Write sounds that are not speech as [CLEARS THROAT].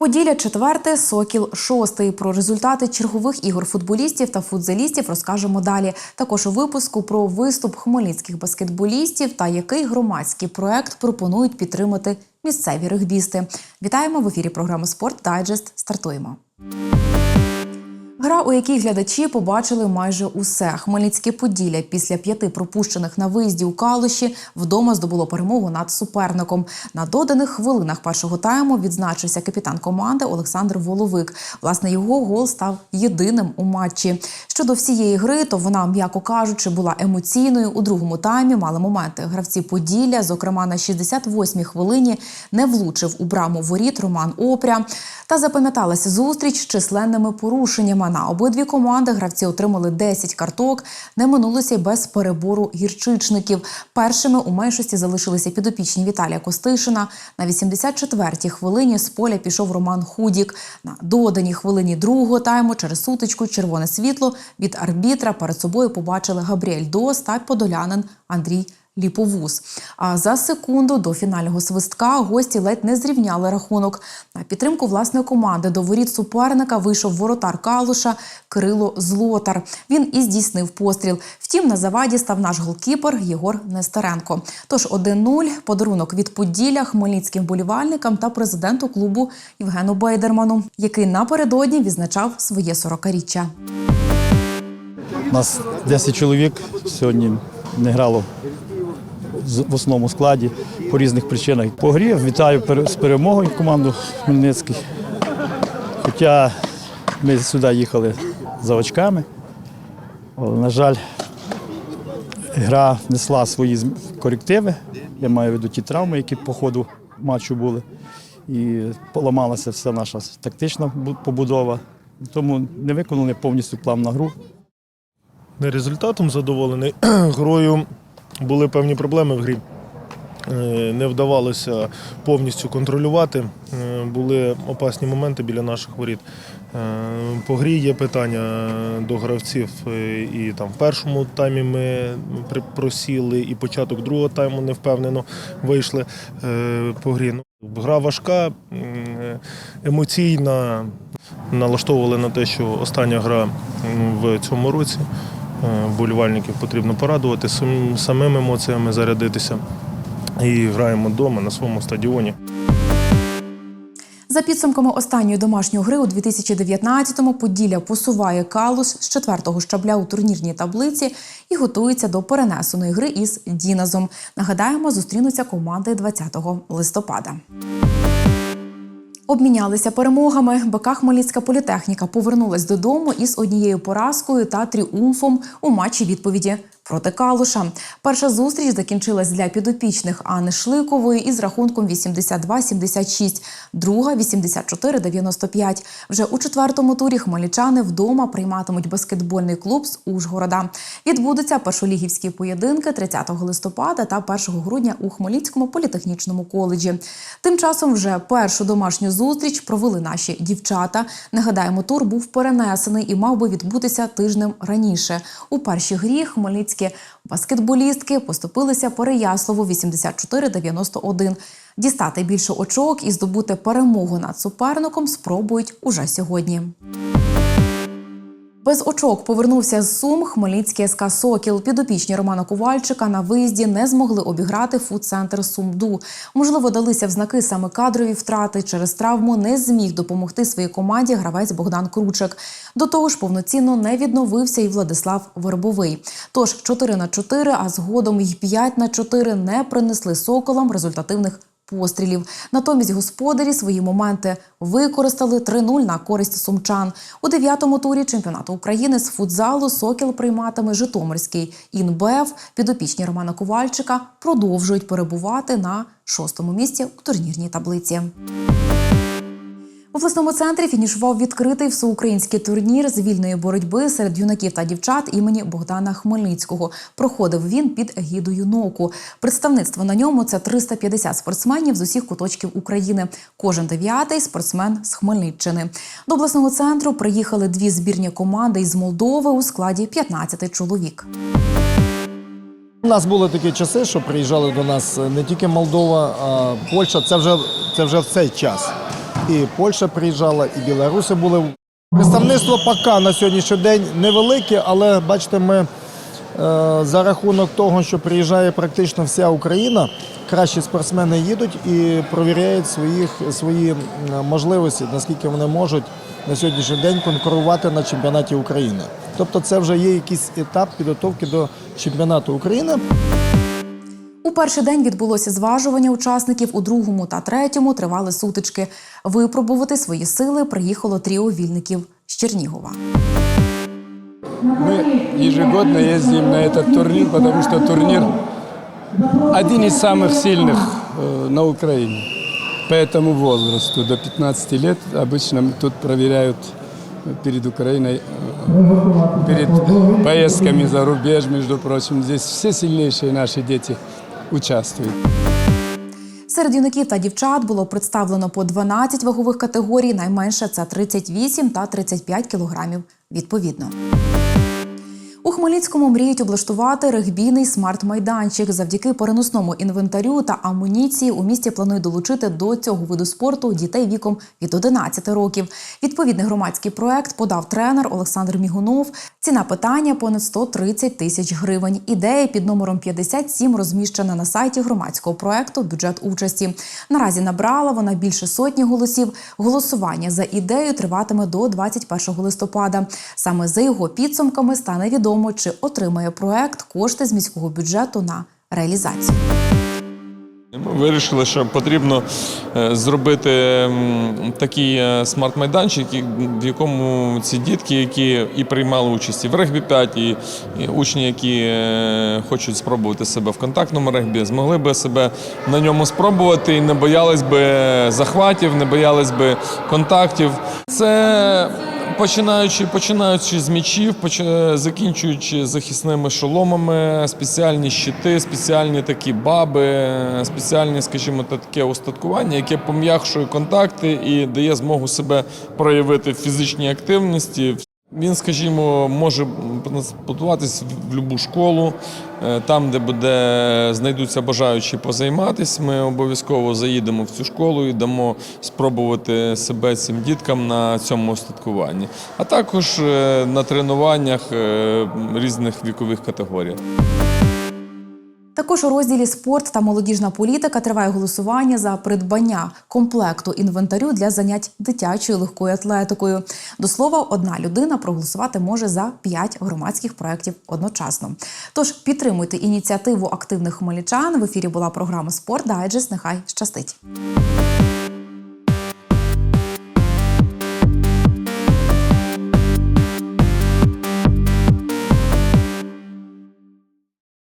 Поділля четверте, Сокіл шостий. Про результати чергових ігор футболістів та футзалістів розкажемо далі. Також у випуску про виступ хмельницьких баскетболістів та який громадський проект пропонують підтримати місцеві регбісти. Вітаємо в ефірі програми Спорт Дайджест. Стартуємо. Гра, у якій глядачі побачили майже усе. Хмельницьке Поділля після п'яти пропущених на виїзді у Калуші вдома здобуло перемогу над суперником. На доданих хвилинах першого тайму відзначився капітан команди Олександр Воловик. Власне, його гол став єдиним у матчі. Щодо всієї гри, то вона, м'яко кажучи, була емоційною. У другому таймі мали моменти. Гравці Поділля, зокрема на 68-й хвилині, не влучив у браму воріт Роман Опря. Та запам'яталася зустріч з численними порушеннями. На обидві команди гравці отримали 10 карток. Не минулося без перебору гірчичників. Першими у меншості залишилися підопічні Віталія Костишина. На 84-й хвилині з поля пішов Роман Худік. На доданій хвилині другого тайму через сутичку червоне світло від арбітра перед собою побачили Габріель Дос та подолянин Андрій Ліповуз. А за секунду до фінального свистка гості ледь не зрівняли рахунок. На підтримку власної команди до воріт суперника вийшов воротар Калуша Кирило Злотар. Він і здійснив постріл. Втім, на заваді став наш голкіпер Єгор Нестеренко. Тож 1-0 – подарунок від Поділля хмельницьким болівальникам та президенту клубу Євгену Бейдерману, який напередодні відзначав своє 40-річчя. У нас 10 чоловік сьогодні не грало в основному складі по різних причинах. По грі вітаю з перемогою команду Хмельницький. Хоча ми сюди їхали за очками, але, на жаль, гра внесла свої корективи. Я маю в виду ті травми, які по ходу матчу були. І поламалася вся наша тактична побудова. Тому не виконали повністю план на гру. Не результатом задоволений. [CLEARS THROAT] Грою були певні проблеми в грі. Е, Не вдавалося повністю контролювати. Е, Були опасні моменти біля наших воріт. Е, По грі є питання до гравців. І там в першому таймі ми просіли, і початок другого тайму не впевнено вийшли по грі. Ну, Гра важка, емоційна. Налаштовували на те, що остання гра в цьому році. Е, Вболівальників потрібно порадувати самим емоціями зарядитися. І граємо вдома на своєму стадіоні. За підсумками останньої домашньої гри у 2019-му Поділля посуває Калуш з четвертого щабля у турнірній таблиці і готується до перенесеної гри із Діназом. Нагадаємо, зустрінуться команди 20 листопада. Обмінялися перемогами. БК Хмельницька політехніка повернулась додому із однією поразкою та тріумфом у матчі відповіді проти Калуша. Перша зустріч закінчилась для підопічних Анни Шликової із рахунком 82-76, друга 84-95. Вже у четвертому турі хмельничани вдома прийматимуть баскетбольний клуб з Ужгорода. Відбудуться першолігівські поєдинки 30 листопада та 1 грудня у Хмельницькому політехнічному коледжі. Тим часом вже першу домашню зустріч провели наші дівчата. Нагадаємо, тур був перенесений і мав би відбутися тижнем раніше. У першій грі хмельницькі баскетболістки поступилися Переяславу 84-91. Дістати більше очок і здобути перемогу над суперником спробують уже сьогодні. Без очок повернувся з Сум Хмельницький СК Сокіл. Підопічні Романа Ковальчика на виїзді не змогли обіграти фудцентр Сумду. Можливо, далися в знаки саме кадрові втрати. Через травму не зміг допомогти своїй команді гравець Богдан Кручик. До того ж, повноцінно не відновився і Владислав Вербовий. Тож 4 на 4, а згодом й 5 на 4 не принесли соколам результативних пострілів. Натомість господарі свої моменти використали 3-0 на користь сумчан. У дев'ятому турі чемпіонату України з футзалу Сокіл прийматиме Житомирський інбев. Підопічні Романа Ковальчика продовжують перебувати на шостому місці у турнірній таблиці. У обласному центрі фінішував відкритий всеукраїнський турнір з вільної боротьби серед юнаків та дівчат імені Богдана Хмельницького. Проходив він під егідою НОКу. Представництво на ньому це 350 спортсменів з усіх куточків України. Кожен дев'ятий спортсмен з Хмельниччини. До обласного центру приїхали дві збірні команди із Молдови у складі 15 чоловік. У нас були такі часи, що приїжджали до нас не тільки Молдова, а Польща. Це вже, це вже в цей час. І Польща приїжджала, і Білоруси були. Представництво поки на сьогоднішній день невелике, але бачите, ми е, за рахунок того, що приїжджає практично вся Україна, кращі спортсмени їдуть і провіряють своїх, свої можливості, наскільки вони можуть на сьогоднішній день конкурувати на чемпіонаті України. Тобто це вже є якийсь етап підготовки до чемпіонату України. У перший день відбулося зважування учасників. У другому та третьому тривали сутички. Випробувати свої сили приїхало тріо вільників з Чернігова. Мы ежегодно ездим на этот турнир, потому что турнир один из самых сильных э, на Украине. По этому возрасту, до 15 лет, обычно тут проверяют э, перед Украиной, э, перед поездками за рубеж, между прочим. Здесь все сильнейшие наши дети участвуют. Серед юнаків та дівчат було представлено по 12 вагових категорій. Найменше це 38 та 35 кілограмів відповідно. У Хмельницькому мріють облаштувати регбійний смарт-майданчик. Завдяки переносному інвентарю та амуніції у місті планують долучити до цього виду спорту дітей віком від 11 років. Відповідний громадський проект подав тренер Олександр Мігунов. Ціна питання понад 130 тисяч гривень. Ідея під номером 57 розміщена на сайті громадського проекту Бюджет участі. Наразі набрала вона більше сотні голосів. Голосування за ідею триватиме до 21 листопада. Саме за його підсумками стане відомо, чи отримає проект кошти з міського бюджету на реалізацію. Ми вирішили, що потрібно е, зробити такий е, смарт-майданчик, в якому ці дітки, які і приймали участь і в регбі 5, і, і учні, які е, хочуть спробувати себе в контактному регбі, змогли би себе на ньому спробувати і не боялись би захватів, не боялись би контактів. Це Починаючи, починаючи з м'ячів, поч- закінчуючи захисними шоломами, спеціальні щити, спеціальні такі баби, спеціальні, скажімо, таке устаткування, яке пом'якшує контакти і дає змогу себе проявити в фізичній активності. Він, скажімо, може подаватись в будь-яку школу, е, там, де буде знайдуться бажаючі позайматися. Ми обов'язково заїдемо в цю школу і дамо спробувати себе цим діткам на цьому устаткуванні, а також е, на тренуваннях е, різних вікових категорій. Також у розділі спорт та молодіжна політика триває голосування за придбання комплекту інвентарю для занять дитячою легкою атлетикою. До слова, одна людина проголосувати може за п'ять громадських проєктів одночасно. Тож підтримуйте ініціативу активних хмельничан. В ефірі була програма Спорт Дайджест. Нехай щастить.